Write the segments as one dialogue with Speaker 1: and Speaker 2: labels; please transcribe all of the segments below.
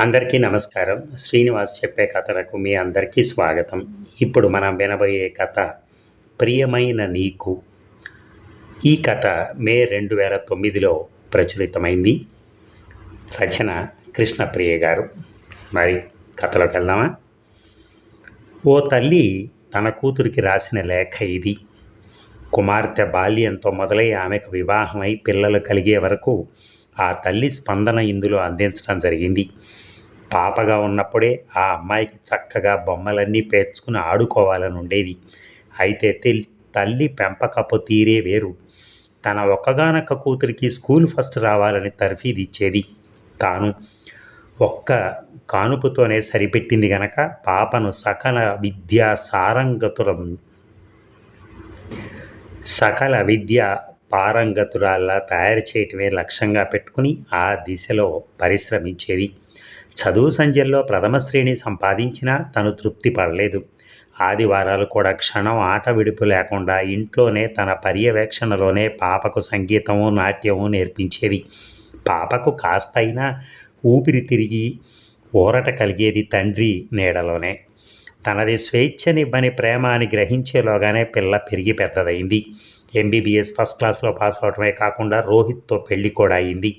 Speaker 1: అందరికీ నమస్కారం. శ్రీనివాస్ చెప్పే కథలకు మీ అందరికీ స్వాగతం. ఇప్పుడు మనం వినబోయే కథ ప్రియమైన నీకు. ఈ కథ మే రెండు వేల తొమ్మిదిలో ప్రచురితమైంది. రచన కృష్ణప్రియ గారు. మరి కథలోకి వెళ్దామా? ఓ తల్లి తన కూతురికి రాసిన లేఖ ఇది. కుమార్తె బాల్యంతో మొదలై ఆమెకు వివాహమై పిల్లలు కలిగే వరకు ఆ తల్లి స్పందన ఇందులో అందించడం జరిగింది. పాపగా ఉన్నప్పుడే ఆ అమ్మాయికి చక్కగా బొమ్మలన్నీ పేర్చుకుని ఆడుకోవాలని ఉండేది. అయితే తల్లి పెంపకపు తీరే వేరు. తన ఒక్కగానొక్క కూతురికి స్కూల్ ఫస్ట్ రావాలని తర్ఫీది ఇచ్చేది తాను. ఒక్క కానుపుతోనే సరిపెట్టింది గనక పాపను సకల విద్యా సారంగతులం సకల విద్య పారంగతురాల్లా తయారు చేయటమే లక్ష్యంగా పెట్టుకుని ఆ దిశలో పరిశ్రమించేది. చదువు సంధ్యల్లో ప్రథమ శ్రేణి సంపాదించినా తను తృప్తి పడలేదు. ఆదివారాలు కూడా క్షణం ఆట విడుపు లేకుండా ఇంట్లోనే తన పర్యవేక్షణలోనే పాపకు సంగీతము నాట్యము నేర్పించేది. పాపకు కాస్తైనా ఊపిరి తిరిగి ఊరట కలిగేది తండ్రి నీడలోనే. తనది స్వేచ్ఛనివ్వని ప్రేమ అని గ్రహించేలోగానే పిల్ల పెరిగి పెద్దదైంది ఎంబీబీఎస్ ఫస్ట్ క్లాస్లో పాస్ అవటమే కాకుండా రోహిత్తో పెళ్ళి కూడా అయింది.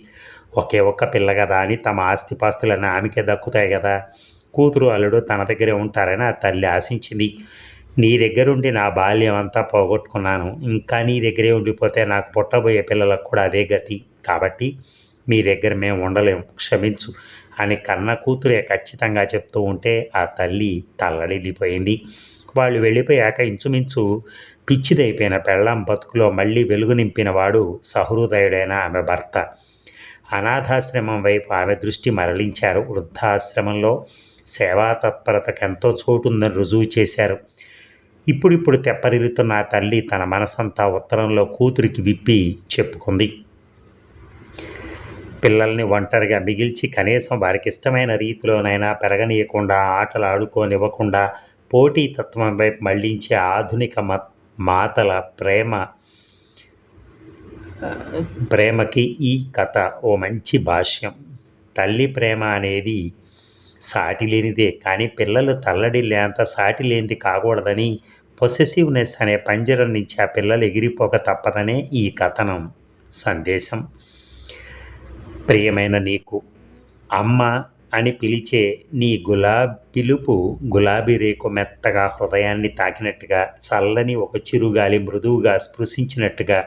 Speaker 1: ఒకే ఒక్క పిల్ల కదా అని తమ ఆస్తిపాస్తులన్నీ ఆమెకే దక్కుతాయి కదా. కూతురు అల్లుడు తన దగ్గరే ఉంటారని ఆ తల్లి ఆశించింది. నీ దగ్గరుండి నా బాల్యం అంతా పోగొట్టుకున్నాను. ఇంకా నీ దగ్గరే ఉండిపోతే నాకు పుట్టబోయే పిల్లలకు కూడా అదే గతి. కాబట్టి మీ దగ్గర మేము ఉండలేము. క్షమించు అని కన్న కూతురే ఖచ్చితంగా చెప్తూ ఉంటే ఆ తల్లి తల్లడిల్లిపోయింది. వాళ్ళు వెళ్ళిపోయాక ఇంచుమించు పిచ్చిదైపోయిన పెళ్ళం బతుకులో మళ్ళీ వెలుగు నింపిన వాడు సహృదయుడైన ఆమె భర్త. అనాథాశ్రమం వైపు ఆమె దృష్టి మరలించారు. వృద్ధాశ్రమంలో సేవా తత్పరతకు ఎంతో చోటుందని రుజువు చేశారు. ఇప్పుడిప్పుడు తెప్పరిల్లుతున్న ఆ తల్లి తన మనసంతా ఉత్తరంలో కూతురికి విప్పి చెప్పుకుంది. పిల్లల్ని ఒంటరిగా మిగిల్చి కనీసం వారికి ఇష్టమైన రీతిలోనైనా పెరగనీయకుండా ఆటలు ఆడుకోనివ్వకుండా పోటీతత్వం వైపు మళ్ళించే ఆధునిక మాతల ప్రేమ ప్రేమకి ఈ కథ ఓ మంచి భాష్యం. తల్లి ప్రేమ అనేది సాటి లేనిదే కానీ పిల్లలు తల్లడిల్లేంత సాటి లేనిది కాకూడదని పొసెసివ్నెస్ అనే పంజరం నుంచి ఆ పిల్లలు ఎగిరిపోక తప్పదనే ఈ కథనం సందేశం. ప్రియమైన నీకు అమ్మ అని పిలిచే నీ గులాబీ పిలుపు గులాబీ రేకు మెత్తగా హృదయాన్ని తాకినట్టుగా చల్లని ఒక చిరుగాలి మృదువుగా స్పృశించినట్టుగా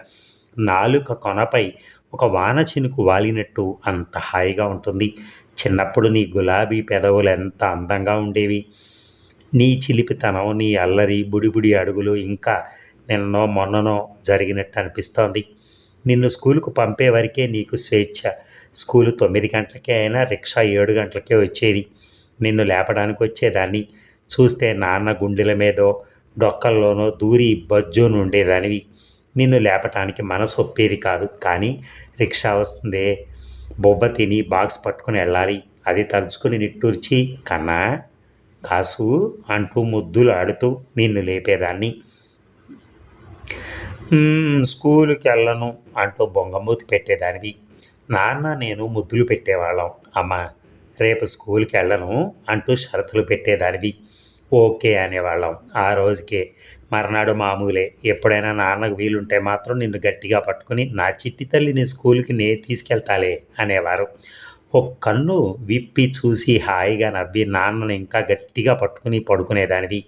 Speaker 1: నాలుక కొనపై ఒక వాన చినుకు వాలినట్టు అంత హాయిగా ఉంటుంది. చిన్నప్పుడు నీ గులాబీ పెదవులు ఎంత అందంగా ఉండేవి. నీ చిలిపితనం నీ అల్లరి బుడిబుడి అడుగులు ఇంకా నిన్నో మొన్ననో జరిగినట్టు అనిపిస్తోంది. నిన్ను స్కూలుకు పంపే వరకే నీకు స్వేచ్ఛ. స్కూలు తొమ్మిది గంటలకే అయినా రిక్షా ఏడు గంటలకే వచ్చేది. నిన్ను లేపడానికి వచ్చేదాన్ని. చూస్తే నాన్న గుండెల మీదో డొక్కల్లోనో దూరి బజ్జోనుండేదానివి. ఉండేదానివి నిన్ను లేపటానికి మనసు ఒప్పేది కాదు. కానీ రిక్షా వస్తుంది. బొబ్బ తిని బాక్స్ పట్టుకుని వెళ్ళాలి. అది తలుచుకుని నిట్టూర్చి కన్నా కాసు అంటూ ముద్దులు ఆడుతూ నిన్ను లేపేదాన్ని. స్కూల్కి వెళ్ళను అంటూ బొంగమూతి పెట్టేదానివి. నాన్న నేను ముద్దులు పెట్టేవాళ్ళం. అమ్మ రేపు స్కూల్కి వెళ్ళను అంటూ షరతులు పెట్టేదానివి. ఓకే అనేవాళ్ళం. ఆ రోజుకే మర్నాడు మామూలే. ఎప్పుడైనా నాన్నకు వీలుంటే మాత్రం నిన్ను గట్టిగా పట్టుకుని నా చిట్టి తల్లిని స్కూల్కి నే తీసుకెళ్తాలే అనేవారు. ఒక కన్ను విప్పి చూసి హాయిగా నవ్వి నాన్నను ఇంకా గట్టిగా పట్టుకుని పడుకునేదానివి.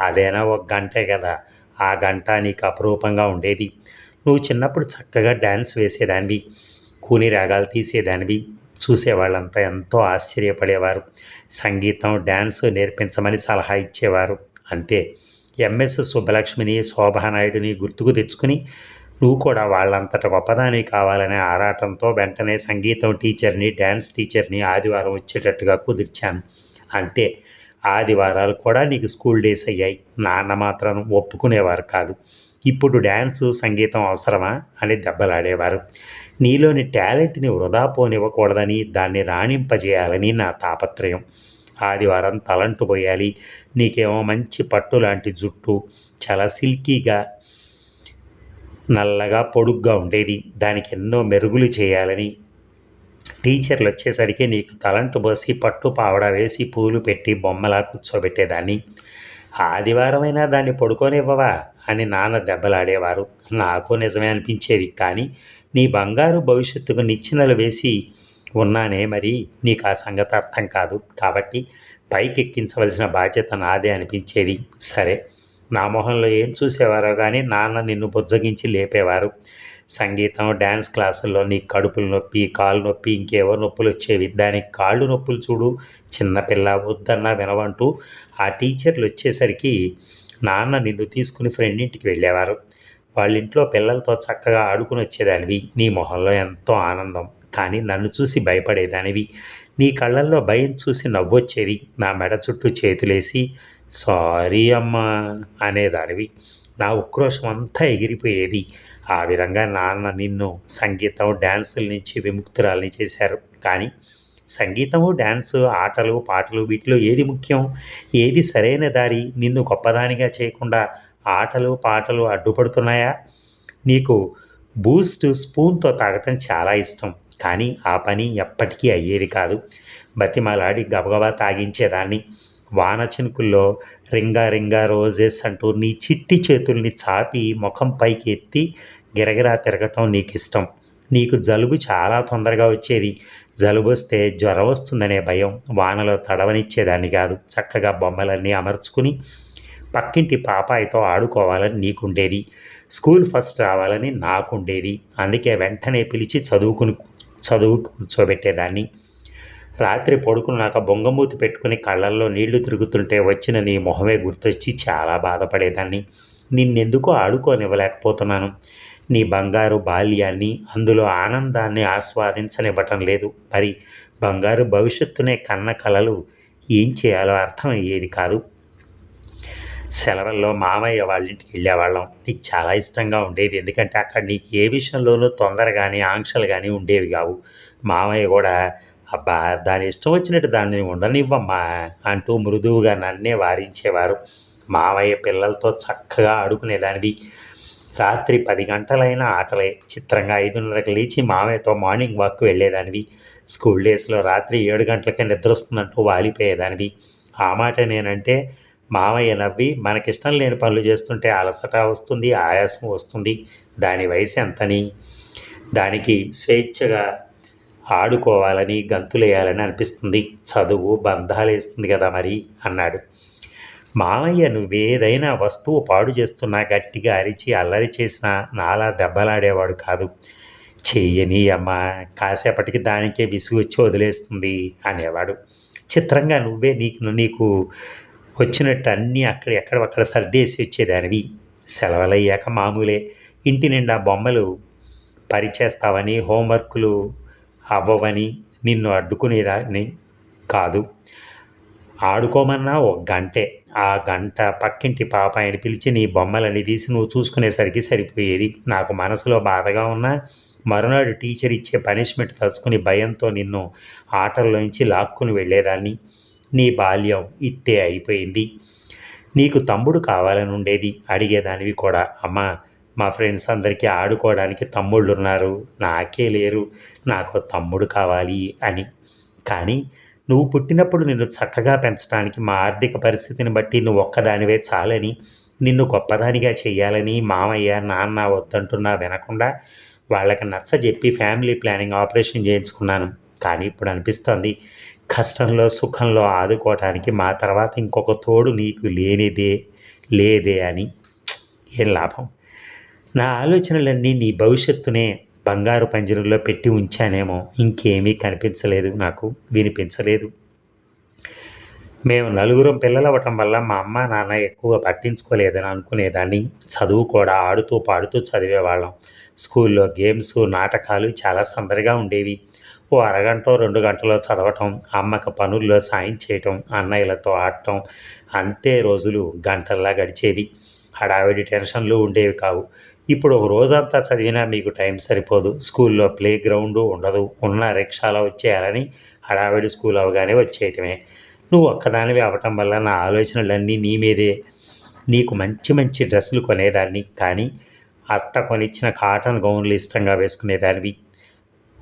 Speaker 1: అదేనా ఒక గంటే కదా. ఆ గంట నీకు అపురూపంగా ఉండేది. నువ్వు చిన్నప్పుడు చక్కగా డ్యాన్స్ వేసేదానివి. కూని రాగాలు తీసేదానివి. చూసేవాళ్ళంతా ఎంతో ఆశ్చర్యపడేవారు. సంగీతం డ్యాన్స్ నేర్పించమని సలహా ఇచ్చేవారు. అంతే. ఎంఎస్ సుబ్బలక్ష్మిని శోభానాయుడిని గుర్తుకు తెచ్చుకుని నువ్వు కూడా వాళ్ళంతట గొప్పదాని కావాలనే ఆరాటంతో వెంటనే సంగీతం టీచర్ని డ్యాన్స్ టీచర్ని ఆదివారం వచ్చేటట్టుగా కుదిర్చాను. అంతే. ఆదివారాలు కూడా నీకు స్కూల్ డేస్ అయ్యాయి. నాన్న మాత్రం ఒప్పుకునేవారు కాదు. ఇప్పుడు డ్యాన్సు సంగీతం అవసరమా? అని దెబ్బలాడేవారు. నీలోని టాలెంట్ని వృధా పోనివ్వకూడదని దాన్ని రాణింపజేయాలని నా తాపత్రయం. ఆదివారం తలంటు పోయాలి నీకేమో మంచి పట్టు లాంటి జుట్టు చాలా సిల్కీగా నల్లగా పొడుగ్గా ఉండేది. దానికి ఎన్నో మెరుగులు చేయాలని. టీచర్లు వచ్చేసరికి నీకు తలంటు పోసి పట్టు పావడ వేసి పూలు పెట్టి బొమ్మలా కూర్చోబెట్టేదాన్ని. ఆదివారమైనా దాన్ని పడుకోనివ్వవా అని నాన్న దెబ్బలాడేవారు. నాకు నిజమే అనిపించేది కానీ నీ బంగారు భవిష్యత్తుకు నిచ్చెనలు వేసి ఉన్నానే మరి? నీకు ఆ సంగతి అర్థం కాదు. కాబట్టి పైకి ఎక్కించవలసిన బాధ్యత నాదే అనిపించేది. సరే నా మొహంలో ఏం చూసేవారో కానీ నాన్న నిన్ను బుజ్జగించి లేపేవారు. సంగీతం డ్యాన్స్ క్లాసుల్లో నీ కడుపులు నొప్పి కాళ్ళు నొప్పి ఇంకేవో నొప్పులు వచ్చేవి. దానికి కాళ్ళు నొప్పులు చూడు. చిన్నపిల్ల వద్దన్నా వినవంటూ ఆ టీచర్లు వచ్చేసరికి నాన్న నిన్ను తీసుకుని ఫ్రెండ్ ఇంటికి వెళ్ళేవారు. వాళ్ళ ఇంట్లో పిల్లలతో చక్కగా ఆడుకుని వచ్చేదానివి. నీ మొహంలో ఎంతో ఆనందం. కానీ నన్ను చూసి భయపడేదానివి. నీ కళ్ళల్లో భయం చూసి నవ్వొచ్చేది. నా మెడ చుట్టూ చేతులేసి సారీ అమ్మా అనేదానివి. నా ఉక్రోషం అంతా ఎగిరిపోయేది. ఆ విధంగా నాన్న నిన్ను సంగీతం డ్యాన్సుల నుంచి విముక్తురాల్ని చేశారు. కానీ సంగీతము డ్యాన్సు ఆటలు పాటలు వీటిలో ఏది ముఖ్యం? ఏది సరైన దారి? నిన్ను గొప్పదానిగా చేయకుండా ఆటలు పాటలు అడ్డుపడుతున్నాయా? నీకు బూస్ట్ స్పూన్తో తాగటం చాలా ఇష్టం కానీ ఆ పని ఎప్పటికీ అయ్యేది కాదు. బతిమాలాడి గబగబా తాగించేదాన్ని. వాన చినుకుల్లో రింగా రింగా రోజెస్ అంటూ నీ చిట్టి చేతుల్ని చాపి ముఖం పైకి ఎత్తి గిరగిరా తిరగటం నీకు ఇష్టం నీకు జలుబు చాలా తొందరగా వచ్చేది. జలుబు వస్తే జ్వరం వస్తుందనే భయం వానలో తడవనిచ్చేదాన్ని కాదు. చక్కగా బొమ్మలన్నీ అమర్చుకుని పక్కింటి పాపాయితో ఆడుకోవాలని నీకుండేది. స్కూల్ ఫస్ట్ రావాలని నాకుండేది. అందుకే వెంటనే పిలిచి చదువుకుని చదువు కూర్చోబెట్టేదాన్ని. రాత్రి పడుకున్నాక బొంగమూతి పెట్టుకుని కళ్ళల్లో నీళ్ళు తిరుగుతుంటే వచ్చిన నీ మొహమే గుర్తొచ్చి చాలా బాధపడేదాన్ని. నిన్నెందుకో ఆడుకోనివ్వలేకపోతున్నాను. నీ బంగారు బాల్యాన్ని అందులో ఆనందాన్ని ఆస్వాదించనివ్వటం లేదు. మరి బంగారు భవిష్యత్తునే కన్న కలలు ఏం చేయాలో అర్థం అయ్యేది కాదు. సెలవుల్లో మామయ్య వాళ్ళ ఇంటికి వెళ్ళేవాళ్ళం. నీకు చాలా ఇష్టంగా ఉండేది. ఎందుకంటే అక్కడ నీకు ఏ విషయంలోనూ తొందర కానీ ఆంక్షలు కానీ ఉండేవి కావు. మామయ్య కూడా అబ్బా దాని ఇష్టం వచ్చినట్టు దాన్ని ఉండనివ్వమ్మా అంటూ మృదువుగా నన్నే వారించేవారు. మావయ్య పిల్లలతో చక్కగా ఆడుకునేదానివి. రాత్రి పది గంటలైన ఆటలే. చిత్రంగా ఐదున్నరకు లేచి మావయ్యతో మార్నింగ్ వాక్ వెళ్ళేదానివి. స్కూల్ డేస్లో రాత్రి ఏడు గంటలకే నిద్ర వస్తుందంటూ వాలిపోయేదానివి. ఆ మాట నేనంటే మామయ్య నవ్వి మనకిష్టం లేని పనులు చేస్తుంటే అలసట వస్తుంది ఆయాసం వస్తుంది. దాని వయసు ఎంతని? దానికి స్వేచ్ఛగా ఆడుకోవాలని గంతులేయాలని అనిపిస్తుంది. చదువు బంధాలు వేస్తుంది కదా మరి అన్నాడు. మామయ్య నువ్వేదైనా వస్తువు పాడు చేస్తున్నా గట్టిగా అరిచి అల్లరి చేసినా నాలా దెబ్బలాడేవాడు కాదు. చెయ్యని అమ్మ కాసేపటికి దానికే విసుగు వచ్చి వదిలేస్తుంది అనేవాడు. చిత్రంగా నువ్వే నీకు నీకు వచ్చినట్టు అన్నీ అక్కడ ఎక్కడక్కడ సర్దేసి వచ్చేదానివి. సెలవులయ్యాక మామూలే. ఇంటి నిండా బొమ్మలు పరిచేస్తావని హోంవర్కులు అవ్వవని నిన్ను అడ్డుకునేదాన్ని కాదు. ఆడుకోమన్నా ఒక గంటే. ఆ గంట పక్కింటి పాప ఆయన పిలిచి నీ బొమ్మలని తీసి నువ్వు చూసుకునేసరికి సరిపోయేది. నాకు మనసులో బాధగా ఉన్నా మరునాడు టీచర్ ఇచ్చే పనిష్మెంట్ తలుచుకుని భయంతో నిన్ను ఆటల్లోంచి లాక్కుని వెళ్ళేదాన్ని. నీ బాల్యం ఇట్టే అయిపోయింది. నీకు తమ్ముడు కావాలని ఉండేది అడిగేదానివి కూడా. అమ్మా మా ఫ్రెండ్స్ అందరికీ ఆడుకోవడానికి తమ్ముళ్ళు ఉన్నారు నాకే లేరు. నాకు తమ్ముడు కావాలి అని. కానీ నువ్వు పుట్టినప్పుడు నిన్ను చక్కగా పెంచడానికి మా ఆర్థిక పరిస్థితిని బట్టి నువ్వు ఒక్కదానివే చాలని నిన్ను గొప్పదానిగా చేయాలని మామయ్య నాన్న వద్దంటున్నా వినకుండా వాళ్ళకి నచ్చ చెప్పి ఫ్యామిలీ ప్లానింగ్ ఆపరేషన్ చేయించుకున్నాను. కానీ ఇప్పుడు అనిపిస్తోంది కష్టంలో సుఖంలో ఆదుకోవటానికి మా తర్వాత ఇంకొక తోడు నీకు లేనిదే లేదే అని ఏం లాభం? నా ఆలోచనలన్నీ నీ భవిష్యత్తునే బంగారు పంజరంలో పెట్టి ఉంచానేమో. ఇంకేమీ కనిపించలేదు నాకు వినిపించలేదు. మేము నలుగురం పిల్లలు అవ్వటం వల్ల మా అమ్మ నాన్న ఎక్కువ పట్టించుకోలేదని అనుకునేదాన్ని. చదువు కూడా ఆడుతూ పాడుతూ చదివేవాళ్ళం. స్కూల్లో గేమ్స్ నాటకాలు చాలా సందడిగా ఉండేవి. ఓ అరగంట రెండు గంటలో చదవటం అమ్మకు పనుల్లో సాయం చేయటం అన్నయ్యలతో ఆడటం అంతే రోజులు గంటల్లా గడిచేవి. హడావిడి టెన్షన్లు ఉండేవి కావు. ఇప్పుడు ఒక రోజంతా చదివినా మీకు టైం సరిపోదు. స్కూల్లో ప్లే గ్రౌండ్ ఉండదు. ఉన్న రిక్షాలో వచ్చేయాలని హడావిడి స్కూల్ అవగానే వచ్చేయటమే. నువ్వు ఒక్కదానివి అవ్వటం వల్ల నా ఆలోచనలన్నీ నీ మీదే. నీకు మంచి మంచి డ్రెస్సులు కొనేదాన్ని కానీ అత్త కొనిచ్చిన కాటన్ గౌన్లు ఇష్టంగా వేసుకునేదానివి.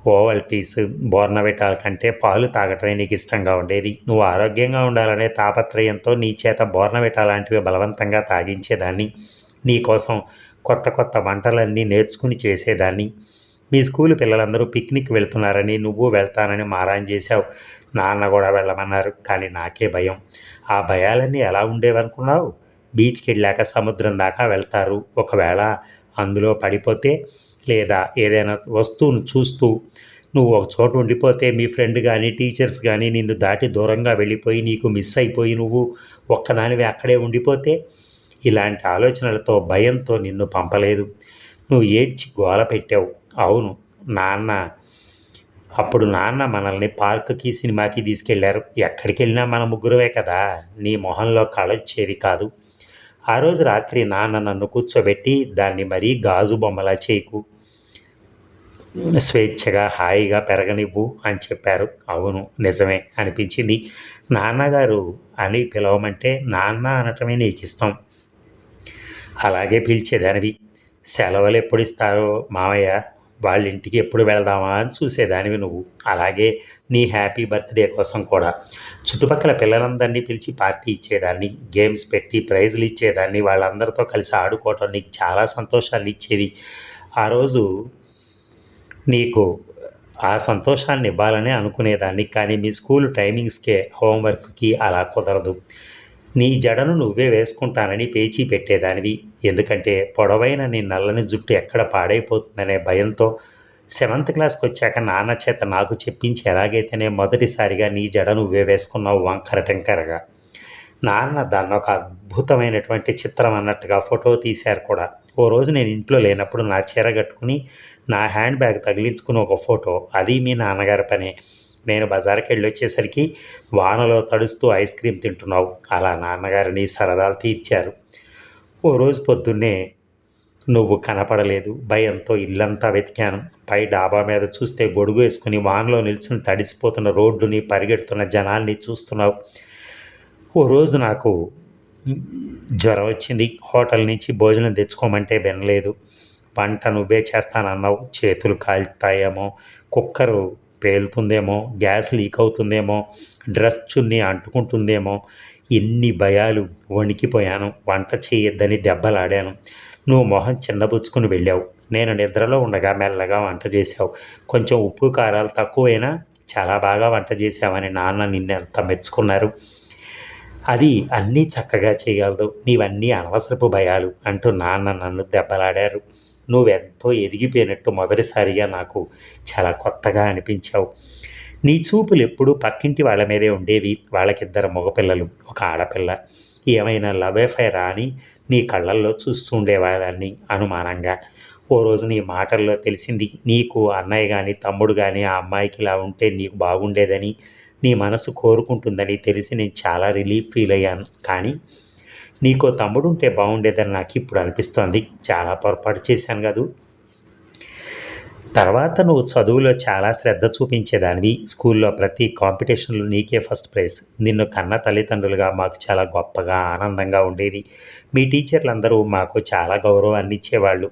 Speaker 1: ఓవల్టీస్ బోర్నవిటాల కంటే పాలు తాగటమే నీకు ఇష్టంగా ఉండేది. నువ్వు ఆరోగ్యంగా ఉండాలనే తాపత్రయంతో నీ చేత బోర్నవిటా లాంటివి బలవంతంగా తాగించేదాన్ని. నీకోసం కొత్త కొత్త వంటలన్నీ నేర్చుకుని చేసేదాన్ని. మీ స్కూల్ పిల్లలందరూ పిక్నిక్ వెళ్తున్నారని నువ్వు వెళ్తానని మారాన్ చేశావు. నాన్న కూడా వెళ్ళమన్నారు. కానీ నాకే భయం. ఆ భయాలన్నీ ఎలా ఉండేవనుకున్నావు? బీచ్కి వెళ్ళాక సముద్రం దాకా వెళ్తారు. ఒకవేళ అందులో పడిపోతే లేదా ఏదైనా వస్తువును చూస్తూ నువ్వు ఒక చోట ఉండిపోతే మీ ఫ్రెండ్ కానీ టీచర్స్ కానీ నిన్ను దాటి దూరంగా వెళ్ళిపోయి నీకు మిస్ అయిపోయి నువ్వు ఒక్కదానివి అక్కడే ఉండిపోతే ఇలాంటి ఆలోచనలతో భయంతో నిన్ను పంపలేదు. నువ్వు ఏడ్చి గోల పెట్టావు. అవును నాన్న. అప్పుడు నాన్న మనల్ని పార్కుకి సినిమాకి తీసుకెళ్ళారు. ఎక్కడికి వెళ్ళినా మన ముగ్గురమే కదా. నీ మొహంలో కళొచ్చేది కాదు. ఆ రోజు రాత్రి నాన్న నన్ను కూర్చోబెట్టి దాన్ని మరీ గాజు బొమ్మలా చేయకు. స్వేచ్ఛగా హాయిగా పెరగనివ్వు అని చెప్పారు. అవును నిజమే అనిపించింది. నాన్నగారు అని పిలవమంటే నాన్న అనటమే నీకు ఇష్టం అలాగే పిలిచేదానివి. సెలవులు ఎప్పుడు ఇస్తారో మామయ్య వాళ్ళ ఇంటికి ఎప్పుడు వెళ్దామా అని చూసేదానివి నువ్వు. అలాగే నీ హ్యాపీ బర్త్డే కోసం కూడా. చుట్టుపక్కల పిల్లలందరినీ పిలిచి పార్టీ ఇచ్చేదాన్ని గేమ్స్ పెట్టి ప్రైజులు ఇచ్చేదాన్ని వాళ్ళందరితో కలిసి ఆడుకోవటం నీకు చాలా సంతోషాన్ని ఇచ్చేది ఆ రోజు నీకు ఆ సంతోషాన్ని ఇవ్వాలని అనుకునేదాన్ని కానీ మీ స్కూల్ టైమింగ్స్కే హోంవర్క్కి అలా కుదరదు. నీ జడను నువ్వే వేసుకుంటానని పేచీ పెట్టేదానివి. ఎందుకంటే పొడవైన నీ నల్లని జుట్టు ఎక్కడ పాడైపోతుందనే భయంతో సెవెంత్ క్లాస్కి వచ్చాక నాన్న చేత నాకు చెప్పించి ఎలాగైతేనే మొదటిసారిగా నీ జడ నువ్వే వేసుకున్నావు వంకర టెంకరగా. నాన్న దాన్ని ఒక అద్భుతమైనటువంటి చిత్రం అన్నట్టుగా ఫోటో తీశారు కూడా. ఓ రోజు నేను ఇంట్లో లేనప్పుడు నా చీర కట్టుకుని నా హ్యాండ్ బ్యాగ్ తగిలించుకుని ఒక ఫోటో. అది మీ నాన్నగారి పనే. నేను బజార్కి వెళ్ళి వచ్చేసరికి వానలో తడుస్తూ ఐస్ క్రీమ్ తింటున్నావు. అలా నాన్నగారిని సరదాలు తీర్చారు. ఓ రోజు పొద్దున్నే నువ్వు కనపడలేదు. భయంతో ఇల్లంతా వెతికాను. పై డాబా మీద చూస్తే గొడుగు వేసుకుని వానలో నిల్చుని తడిసిపోతున్న రోడ్డుని పరిగెడుతున్న జనాల్ని చూస్తున్నావు. ఓ రోజు నాకు జ్వరం వచ్చింది. హోటల్ నుంచి భోజనం తెచ్చుకోమంటే వినలేదు. వంట నువ్వే చేస్తానన్నావు. చేతులు కాలుతాయేమో కుక్కరు పేలుతుందేమో గ్యాస్ లీక్ అవుతుందేమో డ్రెస్ చున్నీ అంటుకుంటుందేమో ఎన్ని భయాలు వణికిపోయాను. వంట చేయొద్దని దెబ్బలాడాను. నువ్వు మొహం చిన్నబుచ్చుకుని వెళ్ళావు. నేను నిద్రలో ఉండగా మెల్లగా వంట చేసావు కొంచెం ఉప్పు కారాలు తక్కువైనా చాలా బాగా వంట చేసావని నాన్న నిన్ను ఎంత మెచ్చుకున్నారు. అది అన్నీ చక్కగా చేయగలదు. నీవన్నీ అనవసరపు భయాలు అంటూ నాన్న నన్ను దెబ్బలాడారు. నువ్వెంతో ఎదిగిపోయినట్టు మొదటిసారిగా నాకు చాలా కొత్తగా అనిపించావు. నీ చూపులు ఎప్పుడూ పక్కింటి వాళ్ళ మీదే ఉండేవి. వాళ్ళకిద్దరు మగపిల్లలు ఒక ఆడపిల్ల. ఏమైనా లవ్ ఎఫైరా అని నీ కళ్ళల్లో చూస్తూ అనుమానంగా. ఓ రోజు నీ మాటల్లో తెలిసింది నీకు అన్నయ్య కానీ తమ్ముడు కానీ ఆ అమ్మాయికి ఇలా ఉంటే నీకు బాగుండేదని నీ మనసు కోరుకుంటుందని తెలిసి నేను చాలా రిలీఫ్ ఫీల్ అయ్యాను. కానీ నీకో తమ్ముడు ఉంటే బాగుండేదని నాకు ఇప్పుడు అనిపిస్తోంది. చాలా పొరపాటు చేశాను కదూ. తర్వాత నువ్వు చదువులో చాలా శ్రద్ధ చూపించేదానివి. స్కూల్లో ప్రతి కాంపిటీషన్లో నీకే ఫస్ట్ ప్రైజ్. నిన్ను కన్న తల్లిదండ్రులుగా మాకు చాలా గొప్పగా ఆనందంగా ఉండేది. మీ టీచర్లందరూ మాకు చాలా గౌరవాన్ని ఇచ్చేవాళ్ళు.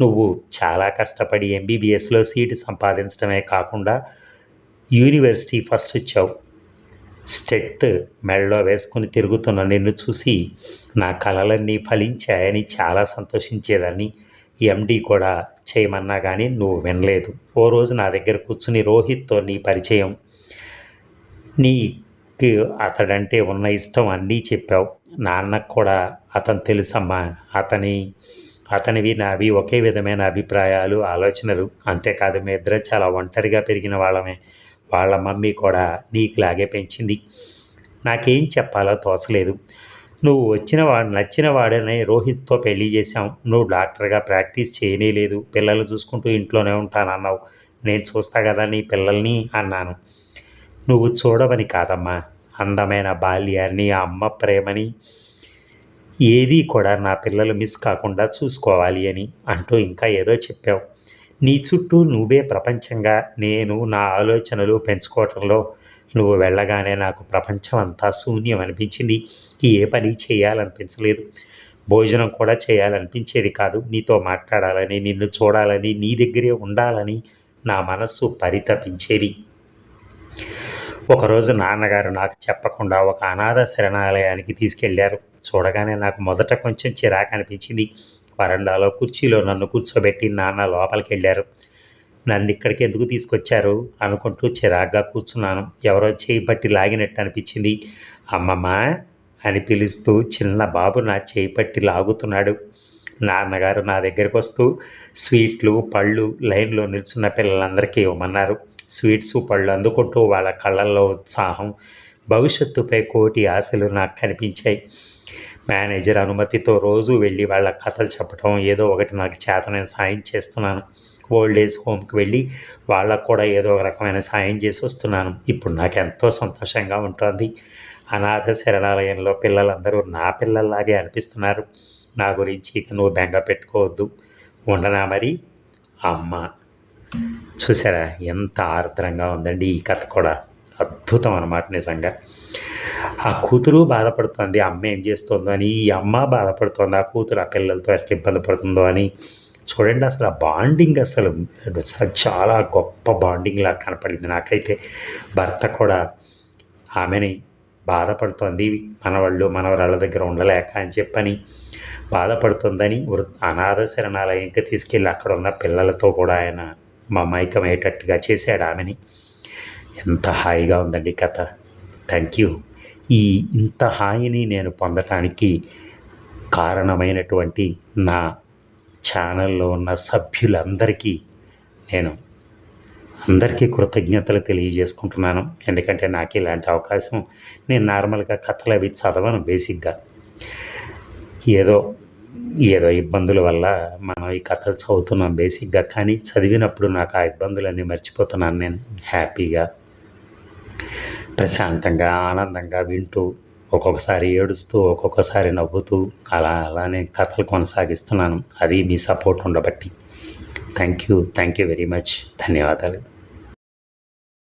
Speaker 1: నువ్వు చాలా కష్టపడి ఎంబీబీఎస్లో సీటు సంపాదించడమే కాకుండా యూనివర్సిటీ ఫస్ట్ వచ్చావు స్టెత్ మెడలో వేసుకుని తిరుగుతున్న నిన్ను చూసి నా కలలన్నీ ఫలించాయని చాలా సంతోషించేదాన్ని. ఎండి కూడా చేయమన్నా కానీ నువ్వు వినలేదు. ఓ రోజు నా దగ్గర కూర్చుని రోహిత్తో నీ పరిచయం. నీకు అతడంటే ఉన్న ఇష్టం అన్నీ చెప్పావు. నాన్నకు కూడా అతను తెలుసమ్మా. అతని అతనివి నావి ఒకే విధమైన అభిప్రాయాలు ఆలోచనలు. అంతేకాదు మీ ఇద్దరం చాలా ఒంటరిగా పెరిగిన వాళ్ళమే. వాళ్ళ మమ్మీ కూడా నీకులాగే పెంచింది. నాకేం చెప్పాలో తోచలేదు. నువ్వు వచ్చిన వాడు నచ్చిన వాడని రోహిత్తో పెళ్ళి చేశాం నువ్వు డాక్టర్గా ప్రాక్టీస్ చేయనేలేదు. పిల్లలు చూసుకుంటూ ఇంట్లోనే ఉంటానన్నావు. నేను చూస్తా కదా నీ పిల్లల్ని అన్నాను. నువ్వు చూడవని కాదమ్మా. అందమైన బాల్యాన్ని ఆ అమ్మ ప్రేమని ఏదీ కూడా నా పిల్లలు మిస్ కాకుండా చూసుకోవాలి అని అంటూ ఇంకా ఏదో చెప్పావు. నీ చుట్టూ నువ్వే ప్రపంచంగా నేను నా ఆలోచనలు పెంచుకోవటంలో నువ్వు వెళ్ళగానే నాకు ప్రపంచం అంతా శూన్యం అనిపించింది. ఏ పని చేయాలనిపించలేదు. భోజనం కూడా చేయాలనిపించేది కాదు. నీతో మాట్లాడాలని నిన్ను చూడాలని నీ దగ్గరే ఉండాలని నా మనస్సు పరితపించేది. ఒకరోజు నాన్నగారు నాకు చెప్పకుండా ఒక అనాథ శరణాలయానికి తీసుకెళ్ళారు. చూడగానే నాకు మొదట కొంచెం చిరాకు అనిపించింది వరండాలో కుర్చీలో నన్ను కూర్చోబెట్టి నాన్న లోపలికి వెళ్ళారు నన్ను ఇక్కడికి ఎందుకు తీసుకొచ్చారు? అనుకుంటూ చిరాగ్గా కూర్చున్నాను. ఎవరో చేయి పట్టి లాగినట్టు అనిపించింది. అమ్మమ్మ! అని పిలుస్తూ చిన్న బాబు నా చేయి పట్టి లాగుతున్నాడు. నాన్నగారు నా దగ్గరికి వస్తూ స్వీట్లు పళ్ళు లైన్లో నిల్చున్న పిల్లలందరికీ ఇవ్వమన్నారు. స్వీట్స్ పళ్ళు అందుకుంటూ వాళ్ళ కళ్ళల్లో ఉత్సాహం భవిష్యత్తుపై కోటి ఆశలు నాకు కనిపించాయి. మేనేజర్ అనుమతితో రోజు వెళ్ళి వాళ్ళ కథలు చెప్పడం ఏదో ఒకటి నాకు చేత నేను సాయం చేస్తున్నాను. ఓల్డ్ ఏజ్ హోమ్కి వెళ్ళి వాళ్ళకు కూడా ఏదో ఒక రకమైన సాయం చేసి వస్తున్నాను. ఇప్పుడు నాకు ఎంతో సంతోషంగా ఉంటుంది. అనాథ శరణాలయంలో పిల్లలందరూ నా పిల్లల్లాగే అనిపిస్తున్నారు. నా గురించి ఇక నువ్వు బెంగ పెట్టుకోవద్దు. ఉండనా మరి? అమ్మ. చూసారా? ఎంత ఆర్ద్రంగా ఉందండి ఈ కథ కూడా. అద్భుతం అన్నమాట నిజంగా. ఆ కూతురు బాధపడుతుంది. అమ్మ ఏం చేస్తుందో అని ఈ అమ్మ బాధపడుతుంది ఆ కూతురు ఆ పిల్లలతో ఎట్లా ఇబ్బంది పడుతుందో అని. చూడండి అసలు ఆ బాండింగ్ అసలు చాలా గొప్ప బాండింగ్ కనపడింది నాకైతే. భర్త కూడా ఆమెని బాధపడుతోంది మనవాళ్ళు మనవరాళ్ళ దగ్గర ఉండలేక అని చెప్పని బాధపడుతుందని వృ- అనాథ శరణాలయంకి తీసుకెళ్ళి అక్కడ ఉన్న పిల్లలతో కూడా ఆయన మమైకమయ్యేటట్టుగా చేశాడు ఆమెని. ఎంత హాయిగా ఉందండి కథ. థ్యాంక్ యూ ఈ ఇంత హాయిని నేను పొందటానికి కారణమైనటువంటి నా ఛానల్లో ఉన్న సభ్యులందరికీ నేను అందరికీ కృతజ్ఞతలు తెలియజేసుకుంటున్నాను. ఎందుకంటే నాకు ఇలాంటి అవకాశం నేను నార్మల్గా కథలు అవి చదవను బేసిక్గా. ఏదో ఏదో ఇబ్బందుల వల్ల మనం ఈ కథలు చదువుతున్నాం బేసిక్గా కానీ చదివినప్పుడు నాకు ఆ ఇబ్బందులన్నీ మర్చిపోతున్నాను నేను హ్యాపీగా. ప్రశాంతంగా ఆనందంగా వింటూ ఒక్కొక్కసారి ఏడుస్తూ ఒక్కొక్కసారి నవ్వుతూ అలా అలానే కథలు కొనసాగిస్తున్నాను. అది మీ సపోర్ట్ ఉండబట్టి. Thank you thank you very much. ధన్యవాదాలు.